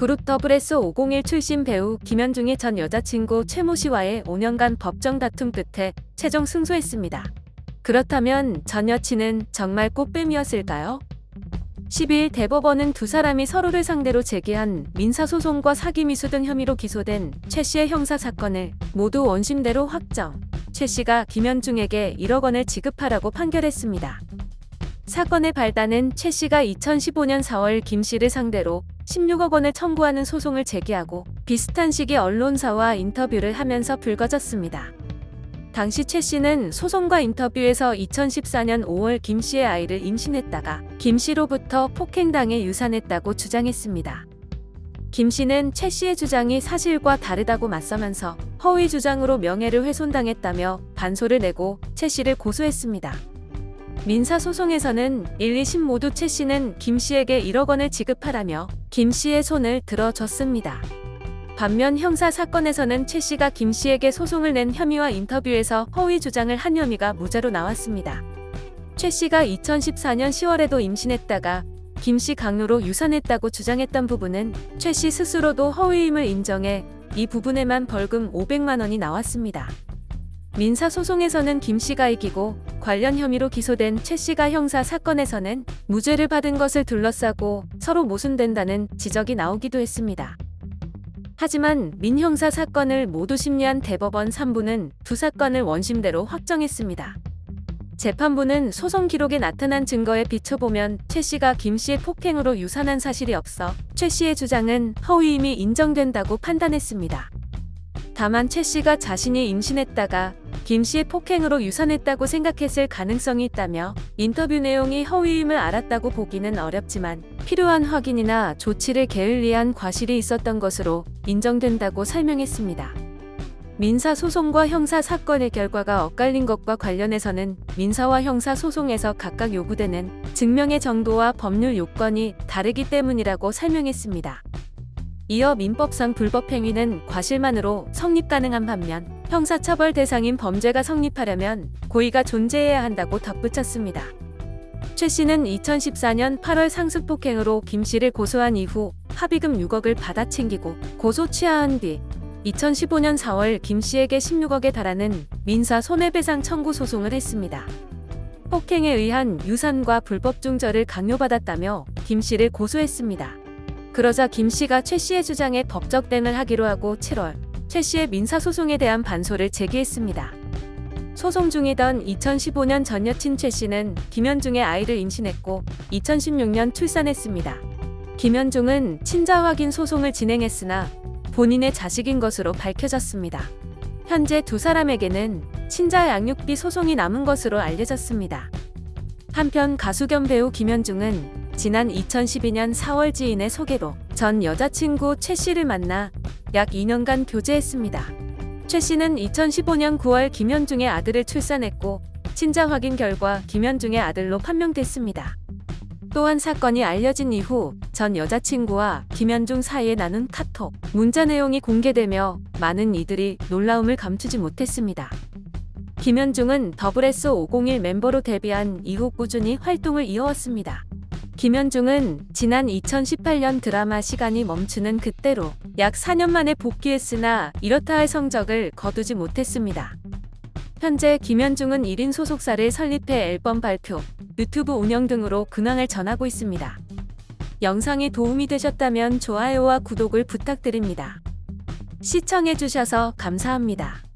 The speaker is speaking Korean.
그룹 더블S 501 출신 배우 김현중의 전 여자친구 최모 씨와의 5년간 법정 다툼 끝에 최종 승소했습니다. 그렇다면 전 여친은 정말 꽃뱀이었을까요? 12일 대법원은 두 사람이 서로를 상대로 제기한 민사소송과 사기미수 등 혐의로 기소된 최 씨의 형사 사건을 모두 원심대로 확정. 최 씨가 김현중에게 1억 원을 지급하라고 판결했습니다. 사건의 발단은 최 씨가 2015년 4월 김 씨를 상대로 16억 원을 청구하는 소송을 제기하고 비슷한 시기 언론사와 인터뷰를 하면서 불거졌습니다. 당시 최 씨는 소송과 인터뷰에서 2014년 5월 김 씨의 아이를 임신했다가 김 씨로부터 폭행당해 유산했다고 주장했습니다. 김 씨는 최 씨의 주장이 사실과 다르다고 맞서면서 허위 주장으로 명예를 훼손당했다며 반소를 내고 최 씨를 고소했습니다. 민사소송에서는 1, 2심 모두 최 씨는 김 씨에게 1억 원을 지급하라며 김 씨의 손을 들어줬습니다. 반면 형사 사건에서는 최 씨가 김 씨에게 소송을 낸 혐의와 인터뷰에서 허위 주장을 한 혐의가 무죄로 나왔습니다. 최 씨가 2014년 10월에도 임신했다가 김 씨 강요로 유산했다고 주장했던 부분은 최 씨 스스로도 허위임을 인정해 이 부분에만 벌금 500만 원이 나왔습니다. 민사소송에서는 김 씨가 이기고 관련 혐의로 기소된 최 씨가 형사 사건에서는 무죄를 받은 것을 둘러싸고 서로 모순된다는 지적이 나오기도 했습니다. 하지만 민 형사 사건을 모두 심리한 대법원 3부는 두 사건을 원심대로 확정했습니다. 재판부는 소송 기록에 나타난 증거에 비춰보면 최 씨가 김 씨의 폭행으로 유산한 사실이 없어 최 씨의 주장은 허위임이 인정된다고 판단했습니다. 다만 최 씨가 자신이 임신했다가 김 씨의 폭행으로 유산했다고 생각했을 가능성이 있다며 인터뷰 내용이 허위임을 알았다고 보기는 어렵지만 필요한 확인이나 조치를 게을리한 과실이 있었던 것으로 인정된다고 설명했습니다. 민사 소송과 형사 사건의 결과가 엇갈린 것과 관련해서는 민사와 형사 소송에서 각각 요구되는 증명의 정도와 법률 요건이 다르기 때문이라고 설명했습니다. 이어 민법상 불법행위는 과실만으로 성립 가능한 반면 형사처벌 대상인 범죄가 성립하려면 고의가 존재해야 한다고 덧붙였습니다. 최 씨는 2014년 8월 상습폭행으로 김 씨를 고소한 이후 합의금 6억을 받아 챙기고 고소 취하한 뒤 2015년 4월 김 씨에게 16억에 달하는 민사 손해배상 청구 소송을 했습니다. 폭행에 의한 유산과 불법 중절을 강요받았다며 김 씨를 고소했습니다. 그러자 김 씨가 최 씨의 주장에 법적 대응을 하기로 하고 7월 최 씨의 민사소송에 대한 반소를 제기했습니다. 소송 중이던 2015년 전 여친 최 씨는 김현중의 아이를 임신했고 2016년 출산했습니다. 김현중은 친자 확인 소송을 진행했으나 본인의 자식인 것으로 밝혀졌습니다. 현재 두 사람에게는 친자 양육비 소송이 남은 것으로 알려졌습니다. 한편 가수 겸 배우 김현중은 지난 2012년 4월 지인의 소개로 전 여자친구 최 씨를 만나 약 2년간 교제했습니다. 최 씨는 2015년 9월 김현중의 아들을 출산했고 친자 확인 결과 김현중의 아들로 판명됐습니다. 또한 사건이 알려진 이후 전 여자친구와 김현중 사이에 나눈 카톡, 문자 내용이 공개되며 많은 이들이 놀라움을 감추지 못했습니다. 김현중은 더블S 501 멤버로 데뷔한 이후 꾸준히 활동을 이어왔습니다. 김현중은 지난 2018년 드라마 시간이 멈추는 그때로 약 4년 만에 복귀했으나 이렇다 할 성적을 거두지 못했습니다. 현재 김현중은 1인 소속사를 설립해 앨범 발표, 유튜브 운영 등으로 근황을 전하고 있습니다. 영상이 도움이 되셨다면 좋아요와 구독을 부탁드립니다. 시청해주셔서 감사합니다.